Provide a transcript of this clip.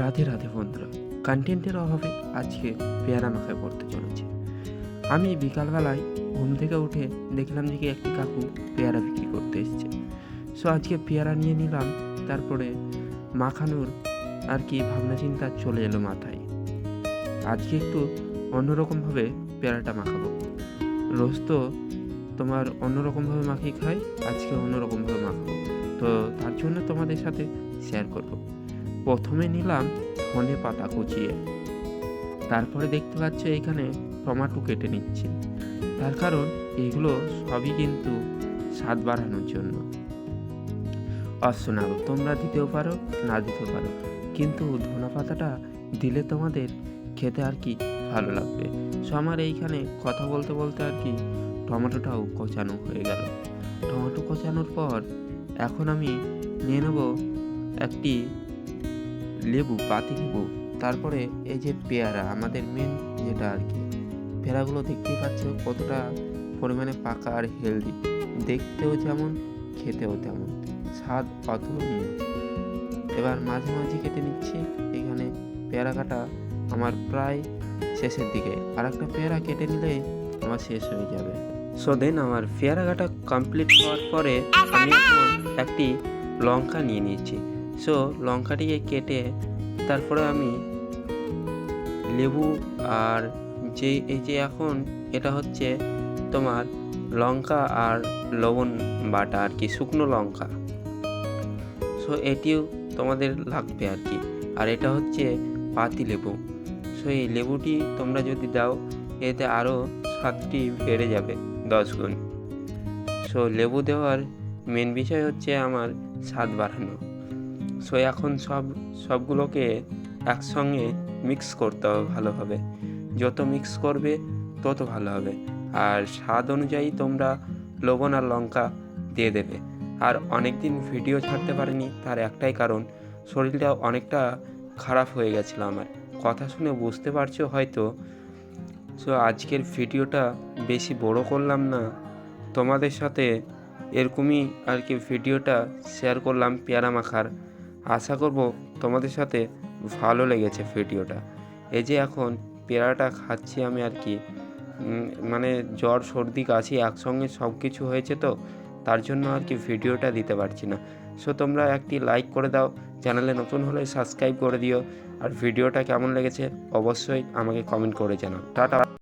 রাধে রাধে বন্ধুরা কন্টেন্টের অভাবে আজকে পেয়ারা মাখায় পড়তে চলেছে। আমি বিকালবেলায় ঘুম থেকে উঠে দেখলাম যে একটি কাকু পেয়ারা বিক্রি করতে এসছে। সো আজকে পেয়ারা নিয়ে নিলাম, তারপরে মাখানোর আর কি ভাবনা চিন্তা চলে এলো মাথায়। আজকে একটু অন্যরকমভাবে পেয়ারাটা মাখাবো। রোজ তো তোমার অন্যরকমভাবে মাখিয়ে খাই, আজকে অন্যরকমভাবে মাখাবো। তো তার জন্য তোমাদের সাথে শেয়ার করব। প্রথমে নিলাম ধনে পাতা কুচিয়ে। তারপরে দেখতে পাচ্ছ এখানে টমাটো কেটে নিচ্ছি। তার কারণ এগুলো সবই কিন্তু স্বাদ বাড়ানোর জন্য। অপশনাল, তোমরা দিতেও পারো, না দিতেও পারো। কিন্তু ধনে পাতাটা দিলে তোমাদের খেতে আর কি ভালো লাগবে? সো আমার এইখানে কথা বলতে বলতে আর কি টমেটোটাও কচানো হয়ে গেল। টমেটো কচানোর পর এখন আমি নিয়ে নেব একটি লেবু পাতি লেবু, তারপরে এই যে পেয়ারা, আমাদের মেন যেটা আর কি, পেয়ারাগুলো দেখতেই পাচ্ছ কতটা পরিমাণে পাকা আর হেলদি দেখতেও যেমন, খেতেও তেমন। স্বাদ অতুলনীয়। এবার মাঝে মাঝে কেটে নিচ্ছি, এখানে পেয়ারা কাটা আমার প্রায় শেষের দিকে। আর একটা পেয়ারা কেটে নিলে আমার শেষ হয়ে যাবে। সো দেন আমার পেয়ারা কাটা কমপ্লিট হওয়ার পরে আমি একটি লঙ্কা নিয়ে নিয়েছি সো লঙ্কাটিকে কেটে তারপরে আমি লেবু আর যে এই যে এখন এটা হচ্ছে তোমার লঙ্কা আর লবণ বাটা আর কি, শুকনো লঙ্কা। সো এটিও তোমাদের লাগবে আর কি। আর এটা হচ্ছে পাতি লেবু। সো এই লেবুটি তোমরা যদি দাও, এতে আরও স্বাদটি বেড়ে যাবে দশ গুণ। সো লেবু দেওয়ার মেন বিষয় হচ্ছে আমার স্বাদ বাড়ানো। সো এখন সব, সবগুলোকে একসঙ্গে মিক্স করতে হবে ভালোভাবে। যত মিক্স করবে, তত ভালো হবে। আর স্বাদ অনুযায়ী তোমরা লবণ আর লঙ্কা দিয়ে দেবে। আর অনেক দিন ভিডিও ছাড়তে পারিনি, তার একটাই কারণ, শরীরটা অনেকটা খারাপ হয়ে গেছিল আমার। কথা শুনে বুঝতে পারছ হয়তো? সো আজকের ভিডিওটা বেশি বড় করলাম না। তোমাদের সাথে এরকমই আর কি ভিডিওটা শেয়ার করলাম পেয়ারা মাখার। আশা করব তোমাদের সাথে ভালো লেগেছে ভিডিওটা। এই যে এখন পেয়ারাটা খাচ্ছি আমি আর কি মানে জ্বর, সর্দি, কাশি একসঙ্গে সব কিছু হয়েছে তো, তার জন্য আর কি ভিডিওটা দিতে পারছি না। সো তোমরা একটি লাইক করে দাও, চ্যানেলে নতুন হলে সাবস্ক্রাইব করে দিও, আর ভিডিওটা কেমন লেগেছে অবশ্যই আমাকে কমেন্ট করে জানাও। টাটা।